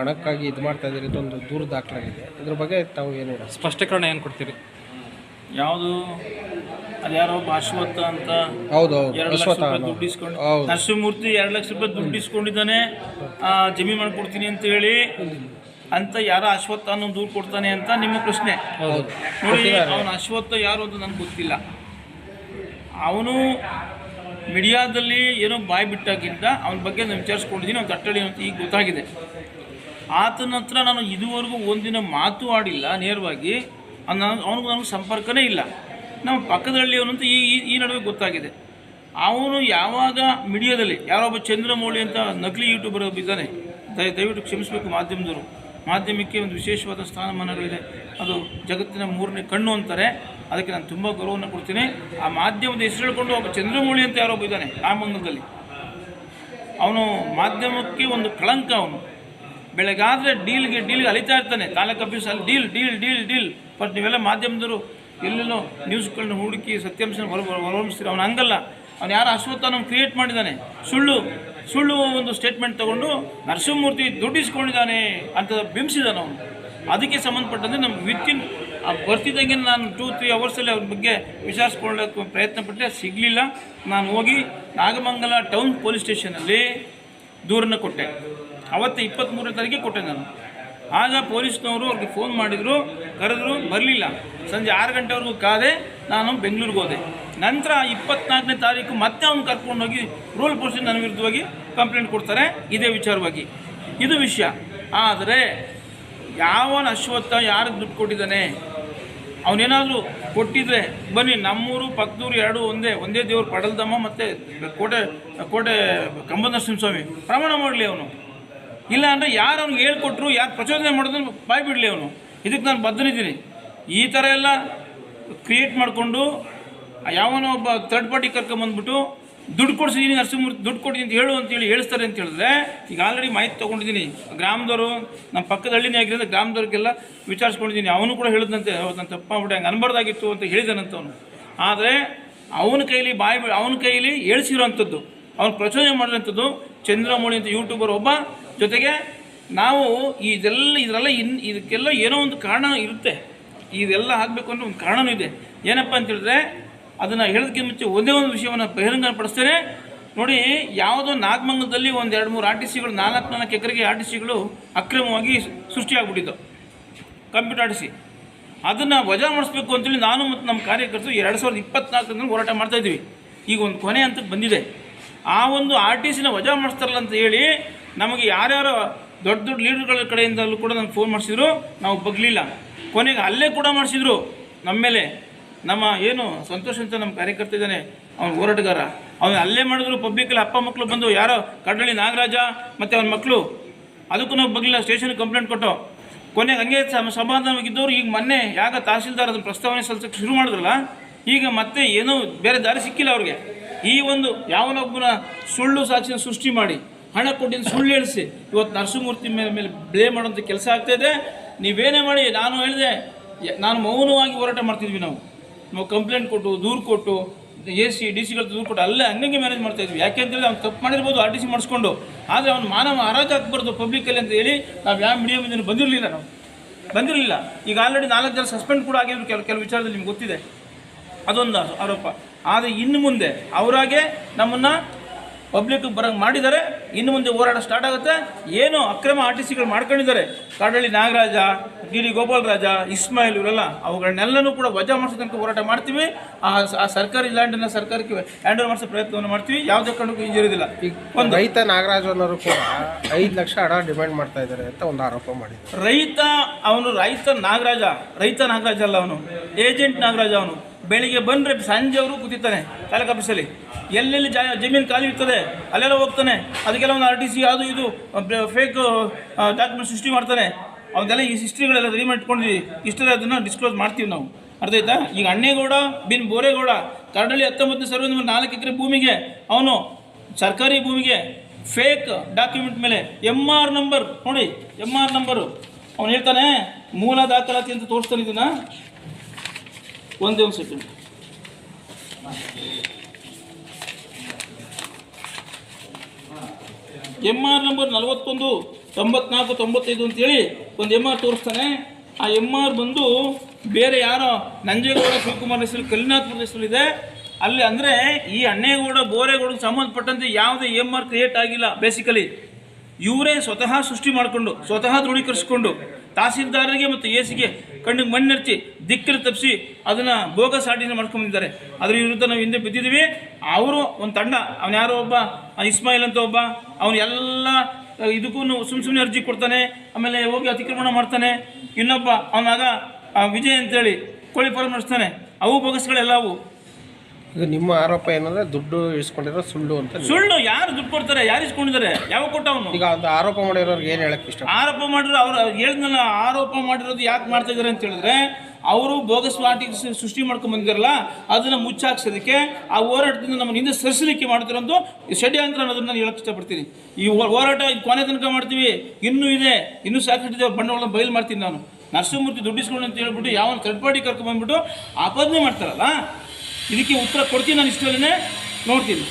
ಹಣಕ್ಕಾಗಿ ಇದು ಮಾಡ್ತಾ ಇದ್ದೀರಿ ಇದೊಂದು ದೂರ ದಾಖಲಾಗಿದೆ. ಇದ್ರ ಬಗ್ಗೆ ತಾವು ಏನು ಹೇಳಿ? ಸ್ಪಷ್ಟೀಕರಣ ಏನು ಕೊಡ್ತೀರಿ? ಯಾವುದು? ಅದ್ಯಾರೋ ಒಬ್ಬ ಅಶ್ವತ್ಥ ಅಂತ ಹೌದು ಹೌದು. ಎರಡು ಲಕ್ಷ ಅಶ್ವತ್ಥ ರೂಪಾಯಿ ದುಡ್ಡು ಇಸ್ಕೊಂಡು ಹೌದು ನರಸಿಂಹಮೂರ್ತಿ ಎರಡು ಲಕ್ಷ ರೂಪಾಯಿ ದುಡ್ಡು ಇಸ್ಕೊಂಡಿದ್ದಾನೆ. ಆ, ಜಮೀನು ಮಾಡ್ಕೊಡ್ತೀನಿ ಅಂತ ಹೇಳಿ. ಅಂತ ಯಾರೋ ಅಶ್ವತ್ಥ ಅನ್ನೋ ದೂರು ಕೊಡ್ತಾನೆ ಅಂತ ನಿಮ್ಮ ಪ್ರಶ್ನೆ. ಹೌದು. ನೋಡಿ ಅವನ ಅಶ್ವತ್ಥ ಯಾರು ಅಂತ ನನಗೆ ಗೊತ್ತಿಲ್ಲ. ಅವನು ಮೀಡಿಯಾದಲ್ಲಿ ಏನೋ ಬಾಯಿ ಬಿಟ್ಟಾಗಿದ್ದ ಅವನ ಬಗ್ಗೆ ನಾನು ವಿಚಾರಿಸ್ಕೊಂಡಿದ್ದೀನಿ ಅವ್ನು ತಟ್ಟಳಿ ಅಂತ ಈಗ ಗೊತ್ತಾಗಿದೆ. ಆತನ ಹತ್ರ ನಾನು ಇದುವರೆಗೂ ಒಂದಿನ ಮಾತು ಆಡಿಲ್ಲ, ನೇರವಾಗಿ. ಅವನಿಗೂ ನನಗೆ ಸಂಪರ್ಕನೇ ಇಲ್ಲ. ನಮ್ಮ ಪಕ್ಕದಲ್ಲಿ ಅಂತ ಈ, ಈ- ನಡುವೆ ಗೊತ್ತಾಗಿದೆ. ಅವನು ಯಾವಾಗ ಮೀಡಿಯಾದಲ್ಲಿ, ಯಾರೊಬ್ಬ ಚಂದ್ರಮೌಳಿ ಅಂತ ನಕಲಿ ಯೂಟ್ಯೂಬರ್ ಇದ್ದಾನೆ, ದಯ, ದಯವಿಟ್ಟು ಕ್ಷಮಿಸಬೇಕು ಮಾಧ್ಯಮದವರು. ಮಾಧ್ಯಮಕ್ಕೆ ಒಂದು ವಿಶೇಷವಾದ ಸ್ಥಾನಮಾನಗಳಿದೆ. ಅದು ಜಗತ್ತಿನ ಮೂರನೇ ಕಣ್ಣು ಅಂತಾರೆ. ಅದಕ್ಕೆ ನಾನು ತುಂಬ ಗೌರವವನ್ನು ಕೊಡ್ತೀನಿ. ಆ ಮಾಧ್ಯಮದ ಹೆಸರು ಹೇಳ್ಕೊಂಡು ಒಬ್ಬ ಚಂದ್ರಮೌಳಿ ಅಂತ ಯಾರೊಬ್ಬ ಇದ್ದಾನೆ ರಾಮಂಗಲದಲ್ಲಿ ಅವನು ಮಾಧ್ಯಮಕ್ಕೆ ಒಂದು ಕಳಂಕ ಅವನು. ಬೆಳಗಾದರೆ ಡೀಲ್ಗೆ ಡೀಲ್ಗೆ ಅಲಿತಾ ಇರ್ತಾನೆ. ತಾಲೂಕು ಆಫೀಸಲ್ಲಿ deal deal deal deal. But ನೀವೆಲ್ಲ ಮಾಧ್ಯಮದವರು ಎಲ್ಲೆಲ್ಲೋ ನ್ಯೂಸ್ಗಳನ್ನ ಹುಡುಕಿ ಸತ್ಯಾಂಶ ಹೊರ ಹೊರಹೊಮ್ಮಿಸ್ತೀರಿ? ಅವನು ಹಂಗಲ್ಲ. ಅವನು ಯಾರು ಅಶ್ವತ್ಥ ಅವ್ನು ಕ್ರಿಯೇಟ್ ಮಾಡಿದ್ದಾನೆ ಸುಳ್ಳು ಸುಳ್ಳು ಒಂದು ಸ್ಟೇಟ್ಮೆಂಟ್ ತಗೊಂಡು ನರಸಿಂಹಮೂರ್ತಿ ದುಡ್ಡಿಸ್ಕೊಂಡಿದ್ದಾನೆ ಅಂತ ಬಿಂಬಿಸಿದಾನೆ ಅವನು. ಅದಕ್ಕೆ ಸಂಬಂಧಪಟ್ಟಂತೆ ನಮ್ಮ ವಿತಿನ್ ಬರ್ತಿದ್ದಂಗೆ ನಾನು ಟೂ ತ್ರೀ ಅವರ್ಸಲ್ಲಿ ಅವ್ರ ಬಗ್ಗೆ ವಿಚಾರಿಸ್ಕೊಳ್ಳೋಕೆ ಪ್ರಯತ್ನ ಪಟ್ಟೆ ಸಿಗಲಿಲ್ಲ. ನಾನು ಹೋಗಿ ನಾಗಮಂಗಲ ಟೌನ್ ಪೊಲೀಸ್ ಸ್ಟೇಷನಲ್ಲಿ ದೂರನ್ನು ಕೊಟ್ಟೆ. ಅವತ್ತು ಇಪ್ಪತ್ತ್ಮೂರನೇ ತಾರೀಕಿಗೆ ಕೊಟ್ಟೆ ನಾನು. ಆಗ ಪೊಲೀಸ್ನವರು ಅವ್ರಿಗೆ ಫೋನ್ ಮಾಡಿದರು, ಕರೆದ್ರು, ಬರಲಿಲ್ಲ. ಸಂಜೆ ಆರು ಗಂಟೆವರೆಗೂ ಕಾದೆ ನಾನು ಬೆಂಗಳೂರಿಗೆ ಹೋದೆ. ನಂತರ ಇಪ್ಪತ್ನಾಲ್ಕನೇ ತಾರೀಕು ಮತ್ತೆ ಅವ್ನು ಕರ್ಕೊಂಡೋಗಿ ರೂಲ್ ಪೊಲೀಸ್ ನನ್ನ ವಿರುದ್ಧವಾಗಿ ಕಂಪ್ಲೇಂಟ್ ಕೊಡ್ತಾರೆ. ಇದೇ ವಿಚಾರವಾಗಿ. ಇದು ವಿಷಯ. ಆದರೆ ಯಾವನ ಅಶ್ವತ್ಥ ಯಾರಿಗೆ ದುಡ್ಡು ಕೊಟ್ಟಿದ್ದಾನೆ? ಅವನೇನಾದರೂ ಕೊಟ್ಟಿದ್ರೆ ಬನ್ನಿ, ನಮ್ಮೂರು ಪಕ್ಕದೂರು ಎರಡು ಒಂದೇ ಒಂದೇ ದೇವರು ಪಡಲ್ದಮ್ಮ ಮತ್ತು ಕೋಟೆ ಕೋಟೆ ಕಂಬನರಸಿಂಹ ಸ್ವಾಮಿ ಪ್ರಮಾಣ ಮಾಡಲಿ ಅವನು. ಇಲ್ಲ ಅಂದರೆ ಯಾರು ಅವ್ನಿಗೆ ಹೇಳ್ಕೊಟ್ರು, ಯಾರು ಪ್ರಚೋದನೆ ಮಾಡಿದ್ರು ಬಾಯ್ ಬಿಡಲಿ ಅವನು. ಇದಕ್ಕೆ ನಾನು ಬದ್ಧನಿದ್ದೀನಿ. ಈ ಥರ ಎಲ್ಲ ಕ್ರಿಯೇಟ್ ಮಾಡಿಕೊಂಡು, ಯಾವನೋ ಒಬ್ಬ ಥರ್ಡ್ ಪಾರ್ಟಿ ಕರ್ಕೊಂಬಂದ್ಬಿಟ್ಟು ದುಡ್ಡು ಕೊಡ್ಸಿದ್ದೀನಿ ನರಸಿಂಹಮೂರ್ತಿ, ದುಡ್ಡು ಕೊಡ್ತೀನಿ ಅಂತ ಹೇಳು ಅಂತೇಳಿ ಹೇಳಿಸ್ತಾರೆ ಅಂತ ಹೇಳಿದ್ರೆ, ಈಗ ಆಲ್ರೆಡಿ ಮಾಹಿತಿ ತೊಗೊಂಡಿದ್ದೀನಿ. ಗ್ರಾಮದವರು ನಮ್ಮ ಪಕ್ಕದ ಹಳ್ಳಿನೇ ಆಗಿರೋದು ಗ್ರಾಮದವ್ರಿಗೆಲ್ಲ ವಿಚಾರಿಸ್ಕೊಂಡಿದ್ದೀನಿ. ಅವನು ಕೂಡ ಹೇಳಿದಂತೆ ಅವ್ರು ನಾನು ತಪ್ಪ ಮಾಡ್ಬಿಟ್ಟೆ, ಹಂಗೆ ಅನ್ಬಾರ್ದಾಗಿತ್ತು ಅಂತ ಹೇಳಿದಾನಂತ ಅವನು. ಆದರೆ, ಅವನ ಕೈಲಿ ಬಾಯಿ ಅವನ ಕೈಲಿ ಹೇಳ್ಸಿರೋವಂಥದ್ದು. ಅವ್ನು ಪ್ರಚೋದನೆ ಮಾಡಿದಂಥದ್ದು ಚಂದ್ರಮೌಳಿ ಅಂತ ಯೂಟ್ಯೂಬರ್ ಒಬ್ಬ. ಜೊತೆಗೆ ನಾವು ಇದೆಲ್ಲ ಇದರೆಲ್ಲ ಇನ್ ಇದಕ್ಕೆಲ್ಲ ಏನೋ ಒಂದು ಕಾರಣ ಇರುತ್ತೆ. ಇದೆಲ್ಲ ಆಗಬೇಕು ಅನ್ನೋ ಒಂದು ಕಾರಣವೂ ಇದೆ. ಏನಪ್ಪ ಅಂತೇಳಿದ್ರೆ ಅದನ್ನು ಹೇಳೋದಕ್ಕೆ ಮುಂಚೆ ಒಂದೇ ಒಂದು ವಿಷಯವನ್ನು ಬಹಿರಂಗಪಡಿಸ್ತೇನೆ. ನೋಡಿ, ಯಾವುದೋ ನಾಗಮಂಗಲದಲ್ಲಿ ಒಂದು ಎರಡು ಮೂರು ಆರ್ ಟಿ ಸಿಗಳು ನಾಲ್ಕು ನಾಲ್ಕು ಎಕರೆಗೆ ಆರ್ ಟಿ ಸಿಗಳು ಅಕ್ರಮವಾಗಿ ಸೃಷ್ಟಿಯಾಗ್ಬಿಟ್ಟಿದ್ದು. ಕಂಪ್ಯೂಟರ್ ಆರ್ ಟಿ ಸಿ ಅದನ್ನು ವಜಾ ಮಾಡಿಸ್ಬೇಕು ಅಂತೇಳಿ ನಾನು ಮತ್ತು ನಮ್ಮ ಕಾರ್ಯಕರ್ತರು ಎರಡು ಸಾವಿರದ ಇಪ್ಪತ್ನಾಲ್ಕರಿಂದ ಹೋರಾಟ ಮಾಡ್ತಾಯಿದ್ವಿ ಈಗ ಒಂದು ಕೊನೆ ಹಂತಕ್ಕೆ ಬಂದಿದೆ. ಆ ಒಂದು ಆರ್ ಟಿ ಸಿನ ವಜಾ ಮಾಡಿಸ್ತಾರಲ್ಲ ಅಂತ ಹೇಳಿ ನಮಗೆ ಯಾರ್ಯಾರೋ ದೊಡ್ಡ ದೊಡ್ಡ ಲೀಡರ್ಗಳ ಕಡೆಯಿಂದಲೂ ಕೂಡ ನಾನು ಫೋನ್ ಮಾಡಿಸಿದ್ರು. ನಾವು ಬಗ್ಲಿಲ್ಲ. ಕೊನೆಗೆ ಅಲ್ಲೇ ಕೂಡ ಮಾಡಿಸಿದ್ರು. ನಮ್ಮ ಮೇಲೆ ನಮ್ಮ ಏನು ಸಂತೋಷ್ ಅಂತ ನಮ್ಮ ಕಾರ್ಯಕರ್ತ ಇದ್ದಾನೆ, ಅವನು ಹೋರಾಟಗಾರ. ಅವನು ಅಲ್ಲೇ ಮಾಡಿದ್ರು ಪಬ್ಲಿಕಲ್ಲಿ ಅಪ್ಪ ಮಕ್ಕಳು ಬಂದು ಯಾರೋ ಕಡ್ಡಳ್ಳಿ ನಾಗರಾಜ ಮತ್ತು ಅವನ ಮಕ್ಕಳು ಅದಕ್ಕೂ ನಾವು ಬಗ್ಲಿಲ್ಲ ಸ್ಟೇಷನ್ಗೆ ಕಂಪ್ಲೇಂಟ್ ಕೊಟ್ಟು. ಕೊನೆಗೆ ಹಂಗೆ ಸಮ ಸಮಾಧಾನವಾಗಿದ್ದವರು ಈಗ ಮೊನ್ನೆ ಯಾಗ ತಹಸೀಲ್ದಾರ್ ಅದನ್ನು ಪ್ರಸ್ತಾವನೆ ಸಲ್ಲಿಸಕ್ಕೆ ಶುರು ಮಾಡಿದ್ರಲ್ಲ, ಈಗ ಮತ್ತೆ ಏನೂ ಬೇರೆ ದಾರಿ ಸಿಕ್ಕಿಲ್ಲ ಅವ್ರಿಗೆ. ಈ ಒಂದು ಯಾವನೊಬ್ಬನ ಸುಳ್ಳು ಸಾಕ್ಷಿನ ಸೃಷ್ಟಿ ಮಾಡಿ, ಹಣ ಕೊಟ್ಟಿದ್ದು ಸುಳ್ಳು ಹೇಳಿಸಿ, ಇವತ್ತು ನರಸಿಂಹಮೂರ್ತಿ ಮೇಲೆ ಮೇಲೆ ಬ್ಲೇ ಮಾಡೋಂಥ ಕೆಲಸ ಆಗ್ತಾಯಿದೆ ನೀವೇನೇ ಮಾಡಿ, ನಾನು ಹೇಳಿದೆ, ನಾನು ಮೌನವಾಗಿ ಹೋರಾಟ ಮಾಡ್ತಿದ್ವಿ ನಾವು. ನಾವು ಕಂಪ್ಲೇಂಟ್ ಕೊಟ್ಟು, ದೂರು ಕೊಟ್ಟು ಎ ಸಿ ಡಿ ಸಿಗಳು ದೂರು ಕೊಟ್ಟು ಅಲ್ಲೇ ಹಂಗಂಗೆ ಮ್ಯಾನೇಜ್ ಮಾಡ್ತಾ ಇದ್ವಿ. ಯಾಕೆ ಅಂತೇಳಿ ಅವ್ನು ತಪ್ಪು ಮಾಡಿರ್ಬೋದು ಆರ್ ಟಿ ಸಿ ಮಾಡಿಸ್ಕೊಂಡು. ಆದರೆ ಅವ್ನು ಮಾನವ ಹರಾಜು ಹಾಕ್ಬಾರ್ದು ಪಬ್ಲಿಕಲ್ಲಿ ಅಂತ ಹೇಳಿ ನಾವು ಯಾವ ಮೀಡಿಯಾ ಮುಂದೆ ಬಂದಿರಲಿಲ್ಲ ನಾವು. ಬಂದಿರಲಿಲ್ಲ. ಈಗ ಆಲ್ರೆಡಿ ನಾಲ್ಕು ಜನ ಸಸ್ಪೆಂಡ್ ಕೂಡ ಆಗಿದ್ರು. ಕೆಲವು ಕೆಲವು ವಿಚಾರದಲ್ಲಿ ನಿಮ್ಗೆ ಗೊತ್ತಿದೆ. ಅದೊಂದು ಆರೋಪ. ಆದರೆ ಇನ್ನು ಮುಂದೆ ಅವರಾಗೆ ನಮ್ಮನ್ನು ಪಬ್ಲಿಕ್ ಬರೋಂಗೆ ಮಾಡಿದ್ದಾರೆ. ಇನ್ನು ಮುಂದೆ ಹೋರಾಟ ಸ್ಟಾರ್ಟ್ ಆಗುತ್ತೆ. ಏನು ಅಕ್ರಮ ಆರ್ ಟಿ ಸಿಗಳು ಮಾಡ್ಕೊಂಡಿದ್ದಾರೆ. ಕಾಡಳ್ಳಿ ನಾಗರಾಜ ಗಿರಿ ಗೋಪಾಲರಾಜ ಇಸ್ಮಾಯಿಲ್ ಇವರೆಲ್ಲ ಅವುಗಳನ್ನೆಲ್ಲನೂ ಕೂಡ ವಜಾ ಮಾಡಿಸೋ ತನಕ ಹೋರಾಟ ಮಾಡ್ತೀವಿ. ಆ ಸರ್ಕಾರಿ ಲ್ಯಾಂಡನ್ನು ಸರ್ಕಾರಕ್ಕೆ ಹ್ಯಾಂಡ್ ಓವರ್ ಮಾಡಿಸೋ ಪ್ರಯತ್ನವನ್ನು ಮಾಡ್ತೀವಿ. ಯಾವುದೇ ಕಾರಣಕ್ಕೂ ಹಿಂಜರಿದಿಲ್ಲ. ಈಗ ಒಂದು ರೈತ ನಾಗರಾಜ ಅನ್ನೋರು ಕೂಡ ಐದು ಲಕ್ಷ ಹಣ ಡಿಮ್ಯಾಂಡ್ ಮಾಡ್ತಾ ಇದ್ದಾರೆ ಅಂತ ಒಂದು ಆರೋಪ ಮಾಡಿದ್ದಾರೆ. ರೈತ ಅವನು ರೈತ ನಾಗರಾಜ ರೈತ ನಾಗರಾಜ ಅಲ್ಲ ಅವನು. ಏಜೆಂಟ್ ನಾಗರಾಜ ಅವನು. ಬೆಳಿಗ್ಗೆ ಬಂದರೆ ಸಂಜೆ ಅವರು ಕೂತಿರ್ತಾನೆ ತಾಲೂಕು ಆಫೀಸಲ್ಲಿ ಎಲ್ಲೆಲ್ಲಿ ಜಾ, ಜಮೀನು ಖಾಲಿ ಇರ್ತದೆ, ಅಲ್ಲೆಲ್ಲ ಹೋಗ್ತಾನೆ. ಅದಕ್ಕೆಲ್ಲ ಒಂದು ಆರ್ ಟಿ ಸಿ ಅದು ಇದು ಫೇಕ್ ಡಾಕ್ಯುಮೆಂಟ್ ಸೃಷ್ಟಿ ಮಾಡ್ತಾನೆ. ಅವನ್ನೆಲ್ಲ ಈ ಹಿಸ್ಟ್ರಿಗಳೆಲ್ಲ ರೆಡಿ ಇಟ್ಕೊಂಡಿದ್ವಿ ಇಷ್ಟರ ಅದನ್ನು ಡಿಸ್ಕ್ಲೋಸ್ ಮಾಡ್ತೀವಿ ನಾವು. ಅರ್ಥ ಆಯ್ತಾ? ಈಗ ಅಣ್ಣೇಗೌಡ, ಬಿನ್ ಬೋರೇಗೌಡ, ಕರಡಳ್ಳಿ ಹತ್ತೊಂಬತ್ತನೇ ಸರ್ವೆ ನಂಬರ್ ನಾಲ್ಕು ಎಕರೆ ಭೂಮಿಗೆ, ಅವನು ಸರ್ಕಾರಿ ಭೂಮಿಗೆ ಫೇಕ್ ಡಾಕ್ಯುಮೆಂಟ್ ಮೇಲೆ ಎಂ ಆರ್ ನಂಬರ್ ನೋಡಿ ಎಂ ಆರ್ ನಂಬರು ಅವನು ಹೇಳ್ತಾನೆ, ಮೂಲ ದಾಖಲಾತಿ ಅಂತ ತೋರಿಸ್ತಾನೆ ಇದನ್ನ. ಒಂದೇ ಒಂದು ಸೆಕೆಂಡ್ ಎಂ ಆರ್ ನಂಬರ್ ನಲವತ್ತೊಂದು, ತೊಂಬತ್ನಾಲ್ಕು, ತೊಂಬತ್ತೈದು ಅಂತೇಳಿ ಒಂದು ಎಂ ಆರ್ ತೋರಿಸ್ತಾನೆ. ಆ ಎಂ ಆರ್ ಬಂದು ಬೇರೆ ಯಾರೋ ನಂಜೇಗೌಡ, ಶಿವಕುಮಾರ್ ಹೆಸರು ಕಲ್ಲಿನಾಥ್ಪುರದ ಹೆಸರು ಇದೆ. ಅಲ್ಲಿ ಅಂದರೆ ಈ ಅಣ್ಣೇಗೌಡ ಬೋರೇಗೌಡಕ್ಕೆ ಸಂಬಂಧಪಟ್ಟಂತೆ ಯಾವುದೇ ಎಂ ಆರ್ ಕ್ರಿಯೇಟ್ ಆಗಿಲ್ಲ ಬೇಸಿಕಲಿ ಇವರೇ ಸ್ವತಃ ಸೃಷ್ಟಿ ಮಾಡಿಕೊಂಡು, ಸ್ವತಃ ದೃಢೀಕರಿಸಿಕೊಂಡು, ತಹಸೀಲ್ದಾರರಿಗೆ ಮತ್ತು ಎ ಸಿಗೆ ಕಣ್ಣಿಗೆ ಮಣ್ಣೆರ್ಚಿ ದಿಕ್ಕಲ್ಲಿ ತಪ್ಪಿಸಿ ಅದನ್ನು ಬೋಗಸ್ ಸಾಟಿನ ಮಾಡ್ಕೊಂಡಿದ್ದಾರೆ ಅದ್ರ ವಿರುದ್ಧ ನಾವು ಹಿಂದೆ ಬಿದ್ದಿದ್ದೀವಿ. ಅವರು ಒಂದು ತಂಡ, ಅವನು ಯಾರೋ ಒಬ್ಬ ಇಸ್ಮಾಯಿಲ್ ಅಂತ ಒಬ್ಬ, ಅವನು ಎಲ್ಲ ಇದಕ್ಕೂ ಸುಮ್ಮ ಸುಮ್ಮನೆ ಅರ್ಜಿ ಕೊಡ್ತಾನೆ, ಆಮೇಲೆ ಹೋಗಿ ಅತಿಕ್ರಮಣ ಮಾಡ್ತಾನೆ. ಇನ್ನೊಬ್ಬ, ಅವನಾಗ ವಿಜಯ್ ಅಂತೇಳಿ ಕೋಳಿ ಫಾರ್ಮ್ ನಡೆಸ್ತಾನೆ. ಅವು ಬೋಗಸ್ಗಳೆಲ್ಲ ಇದು ನಿಮ್ಮ ಆರೋಪ ಏನಂದ್ರೆ ದುಡ್ಡು ಇಸ್ಕೊಂಡಿರೋ ಸುಳ್ಳು ಅಂತ ನೀವು- ಸುಳ್ಳು ಯಾರು ದುಡ್ಡು ಕೊಡ್ತಾರೆ ಯಾರು ಇಸ್ಕೊಂಡಿದ್ದಾರೆ ಯಾವ ಕೊಟ್ಟವನು ಈಗ ಒಂದು ಆರೋಪ ಮಾಡಿರೋರ್ಗೆ ಏನು ಹೇಳಕ್ ಇಷ್ಟ? ಆರೋಪ ಮಾಡಿರೋ ಅವ್ರು ಹೇಳಿದ್ನಲ್ಲ ಆರೋಪ ಮಾಡಿರೋದು ಯಾಕೆ ಮಾಡ್ತಾ ಇದಾರೆ ಅಂತ ಹೇಳಿದ್ರೆ ಅವರು ಬೋಗಸ್ ವಾಟಿ ಸೃಷ್ಟಿ ಮಾಡ್ಕೊಂಡು ಬಂದಿರಲ್ಲ ಅದನ್ನು ಮುಚ್ಚಾಕ್ಸೋದಕ್ಕೆ ಆ ಹೋರಾಟದಿಂದ ನಮ್ಮನ್ನ ಹಿಂದೆ ಸರಿಸಲಿಕ್ಕೆ ಮಾಡ್ತಿರೋದು ಷಡ್ಯಂತ್ರ ಅನ್ನೋದನ್ನ ನಾನು ಹೇಳಕ್ ಇಷ್ಟಪಡ್ತೀನಿ. ಈ ಹೋ- ಹೋರಾಟ ಇದು ಕೊನೆ ತನಕ ಮಾಡ್ತೀವಿ ಇನ್ನೂ ಇದೆ ಇನ್ನೂ ಸಾಕಷ್ಟು ಬಂಡವಾಳ ಬಯಲು ಮಾಡ್ತೀನಿ ನಾನು. ನರಸಿಂಹಮೂರ್ತಿ ದುಡ್ಡಿಸ್ಕೊಂಡು ಅಂತ ಹೇಳ್ಬಿಟ್ಟು ಯಾವ ಥರ್ಡ್ ಪಾರ್ಟಿ ಕರ್ಕೊಂಡ್ಬಂದ್ಬಿಟ್ಟು ಆಪಾದನೆ ಮಾಡ್ತಾರಲ್ಲ ಇದಕ್ಕೆ ಉತ್ತರ ಕೊಡ್ತೀನಿ ನಾನು ಇಷ್ಟರಲ್ಲೇ. ನೋಡ್ತೀನಿ.